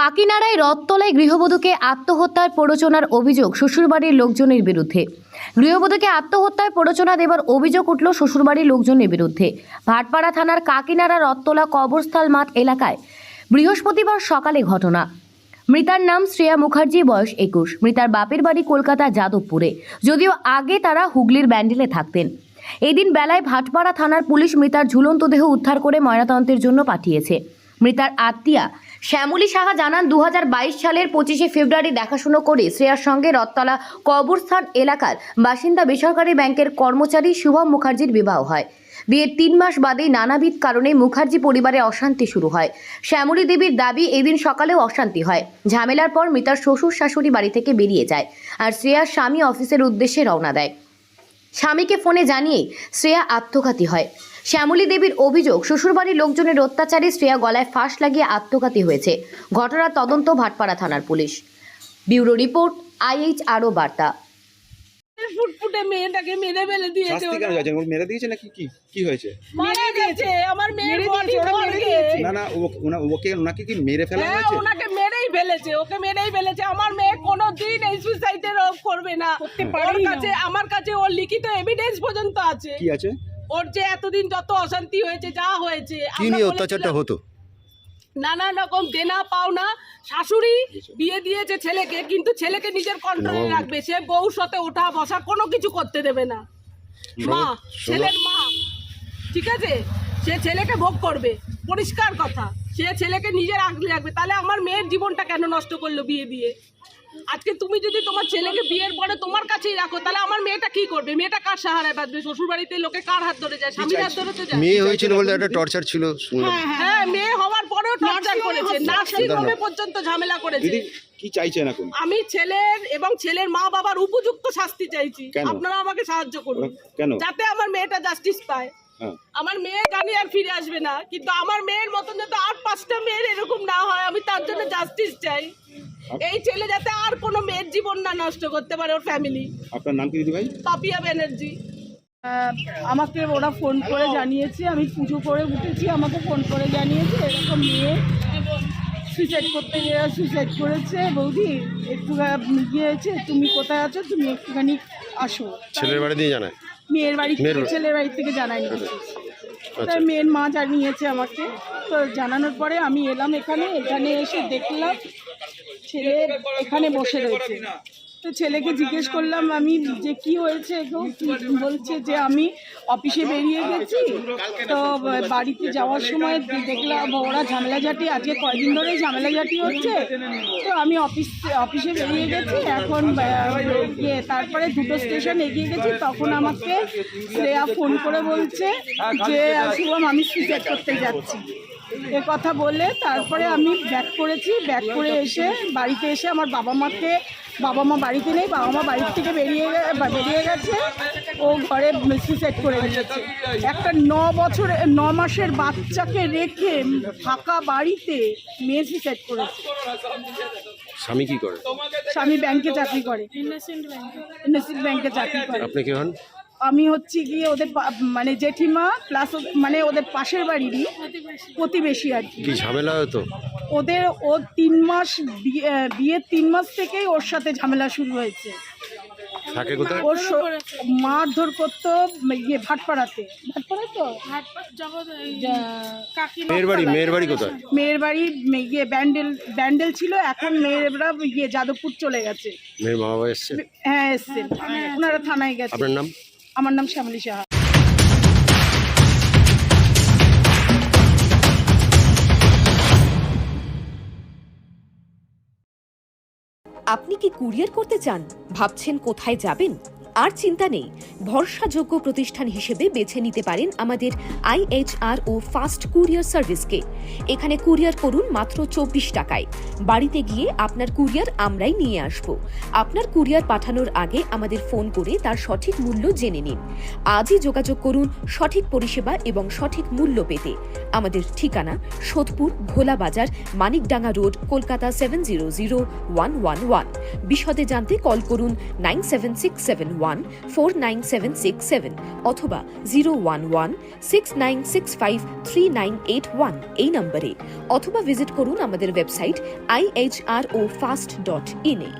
কাকিনাড়ায় রথতলায় গৃহবধূকে আত্মহত্যার প্ররোচনার অভিযোগ শ্বশুরবাড়ির লোকজনের বিরুদ্ধে। গৃহবধূকে আত্মহত্যায় প্ররোচনা দেবার অভিযোগ উঠল শ্বশুরবাড়ির লোকজনের বিরুদ্ধে। ভাটপাড়া থানার কাকিনাড়া রথতলা কবরস্থল মাঠ এলাকায় বৃহস্পতিবার সকালে ঘটনা। মৃতার নাম শ্রেয়া মুখার্জি, বয়স একুশ। মৃতার বাপের বাড়ি কলকাতা, যাদবপুরে। যদিও আগে তারা হুগলির ব্যান্ডেলে থাকতেন। এদিন বেলায় ভাটপাড়া থানার পুলিশ মৃতার ঝুলন্ত দেহ উদ্ধার করে ময়নাতন্ত্রের জন্য পাঠিয়েছে। মৃতার আত্মীয়া। শ্যামলী সাহা জানান দু হাজার বাইশ সালের পঁচিশে ফেব্রুয়ারি দেখাশুনো করে শ্রেয়ার সঙ্গে রথতলা কবরস্থান এলাকার বাসিন্দা বেসরকারি ব্যাংকের কর্মচারী শুভম মুখার্জির বিবাহ হয়। বিয়ের তিন মাস বাদেই নানাবিধ কারণে মুখার্জি পরিবারে অশান্তি শুরু হয়। শ্যামলী দেবীর দাবি, এদিন সকালেও অশান্তি হয়। ঝামেলার পর মৃতার শ্বশুর শাশুড়ি বাড়ি থেকে বেরিয়ে যায় আর শ্রেয়ার স্বামী অফিসের উদ্দেশ্যে রওনা দেয়। স্বামীকে ফোনে জানিয়ে শ্রেয়া আত্মঘাতী হয়। শ্যামলী দেবীর অভিযোগ শ্বশুরবাড়ির লোকজনের অত্যাচারী শ্রেয়া গলায় ফাঁস লাগিয়ে আত্মঘাতী হয়েছে। ঘটনার তদন্ত ভাটপাড়া থানার পুলিশ। ব্যুরো রিপোর্ট আইএইচ আরও বার্তা ফুটফুটে মেয়েটাকে মেরে ফেলে দিয়েছে শাস্তি কেন যাচ্ছেন মেরে দিয়েছে নাকি কি? কি হয়েছে? মারা গেছে। আমার মেয়ের বডি দিয়েছে, ওরা মেরে দিয়েছে। না না ও- ওনা- ওকে ওনাকে কি মেরে ফেলা হ্যাঁ ওনাকে মেরেই ফেলেছে ওকে মেরেই ফেলেছে। আমার মেয়ে কোনোদিন এই সুইসাইডের করবে না। ওর কাছে আমার কাছে ওর লিখিত এভিডেন্স পর্যন্ত আছে। কি আছে? ওর যে এতদিন যত অশান্তি হয়েছে যা হয়েছে কি আমরা নিয়ে বলেছিলাম- অত্যাচারটা হতো? নানান রকম দেনা পাওনা শাশুড়ি বিয়ে দিয়েছে ছেলেকে কিন্তু ছেলেকে নিজের কন্ট্রোলে রাখবে। সে বউর সাথে ওঠা বসা কোনো কিছু করতে দেবে না। মা ছেলের মা ঠিক আছে? সে ছেলেকে ভোগ করবে পরিষ্কার কথা। সে ছেলেকে নিজের আগলে রাখবে। তাহলে আমার মেয়ের জীবনটা কেন নষ্ট করল বিয়ে দিয়ে? আজকে তুমি যদি তোমার ছেলেকে বিয়ের পরে তোমার কাছেই রাখো তাহলে আমার মেয়েটা কি করবে? মেয়েটা কার সাহারায় বাঁচবে শ্বশুর বাড়িতে লোকে কার হাত ধরে যায়? স্বামীর হাত ধরে তো যায়। মেয়ে হয়েছিল বলে একটা টর্চার ছিল শুনলাম। হ্যাঁ মেয়ে হওয়ার পরেও টর্চার করেছে। নার্সিং হোমে পর্যন্ত ঝামেলা করেছে। কি চাইছেন এখন? আমি ছেলের এবং ছেলের মা বাবার উপযুক্ত শাস্তি চাইছি। আপনারা আমাকে সাহায্য করুন। কেন? যাতে আমার মেয়েটা জাস্টিস পায়। হ্যাঁ। আমার মেয়ে জানি আর ফিরে আসবে না। কিন্তু আমার মেয়ের মতন যাতে আর পাঁচটা মেয়ের এরকম না হয় আমি তার জন্য জাস্টিস চাই। এই ছেলে যাতে আর কোনো মেয়ের জীবন না নষ্ট করতে পারে ওর ফ্যামিলি আপনার নাম কি দিদি ভাই? পাপিয়া ব্যানার্জি। আমাকে ওরা ফোন করে জানিয়েছে আমি পুজো করে উঠেছি আমাকে ফোন করে জানিয়েছে এরকম মেয়ে সুইসাইড করতে গিয়ে সুইসাইড করেছে। বৌদি একটু গিয়েছে তুমি কোথায় আছো? তুমি একটুখানি আসো। ছেলের বাড়ি দিয়ে জানায়? মেয়ের বাড়ি থেকে ছেলের বাড়ি থেকে জানায়নি। আচ্ছা। মেয়ের মা জানিয়েছে আমাকে। তো জানানোর পরে আমি এলাম এখানে এখানে এসে দেখলাম ছেলে এখানে বসে রয়েছে। তো ছেলেকে জিজ্ঞেস করলাম, আমি যে কি হয়েছে গো? বলছে যে, আমি অফিসে বেরিয়ে গেছি। তো বাড়িতে যাওয়ার সময় দেখলাম, ওরা ঝামেলাঝাটি, আজকে কয়দিন ধরে ঝামেলাঝাটি হচ্ছে। তো আমি অফিস, অফিসে বেরিয়ে গেছি। এখন ইয়ে তারপরে দুটো স্টেশন এগিয়ে গেছি। তখন আমাকে শ্রেয়া ফোন করে বলছে যে শুভম আমি সুইসাইড করতে যাচ্ছি। এ কথা বলে তারপরে আমি ব্যাক করেছি ব্যাক করে এসে বাড়িতে এসে আমার বাবা মাকে বাবা মা বাড়িতে নেই বাবা মা বাড়ির থেকে বেরিয়ে বেরিয়ে গেছে ও ঘরে সুইসাইড করে গেছে একটা ন বছরে ন মাসের বাচ্চাকে রেখে ফাঁকা বাড়িতে মেয়ে সুইসাইড করেছে। স্বামী কি করে? স্বামী ব্যাংকে চাকরি করে। ইন্ডাস্ট্রিয়াল ব্যাংকে চাকরি করে। আপনি কি হন? আমি হচ্ছে গিয়ে ওদের মানে জেঠিমা প্লাস মানে ওদের পাশের বাড়িরই প্রতিবেশী আর কি। ঝামেলা হতো ওদের ও তিন মাস বিয়ে- বিয়ের তিন মাস থেকেই ওর সাথে ঝামেলা শুরু হয়েছে। ওর স- মারধর করতো ইয়ে ভাটপাড়াতে। ভাটপাড়া তো মেয়ের বাড়ি মেয়ের বাড়ি কোথায়? মেয়ের বাড়ি ইয়ে ব্যান্ডেল ব্যান্ডেল ছিল এখন মেয়েরা ইয়ে যাদবপুর চলে গেছে। মেয়ের বাবা এসছে? হ্যাঁ এসছেন ওনারা থানায় গেছে। আপনার নাম? আমার নাম শ্যামলী সাহা। আপনি কি কুরিয়ার করতে চান? ভাবছেন কোথায় যাবেন? আর চিন্তা নেই। ভরসাযোগ্য প্রতিষ্ঠান হিসেবে বেছে নিতে পারেন আমাদের আইএইচআর ও ফাস্ট কুরিয়ার সার্ভিসকে। এখানে কুরিয়ার করুন মাত্র চব্বিশ টাকায়। বাড়িতে গিয়ে আপনার কুরিয়ার আমরাই নিয়ে আসব। আপনার কুরিয়ার পাঠানোর আগে আমাদের ফোন করে তার সঠিক মূল্য জেনে নিন। আজই যোগাযোগ করুন সঠিক পরিষেবা এবং সঠিক মূল্য পেতে। আমাদের ঠিকানা Sodepur Bhola Bazar, Manikdanga road, Kolkata seven zero zero one one one বিশদে জানতে কল করুন nine seven six seven one four nine seven six seven অথবা zero one one six nine six five three nine eight one এই নম্বরে। অথবা visit করুন আমাদের website IHR ও ফাস্ট ডট ইনে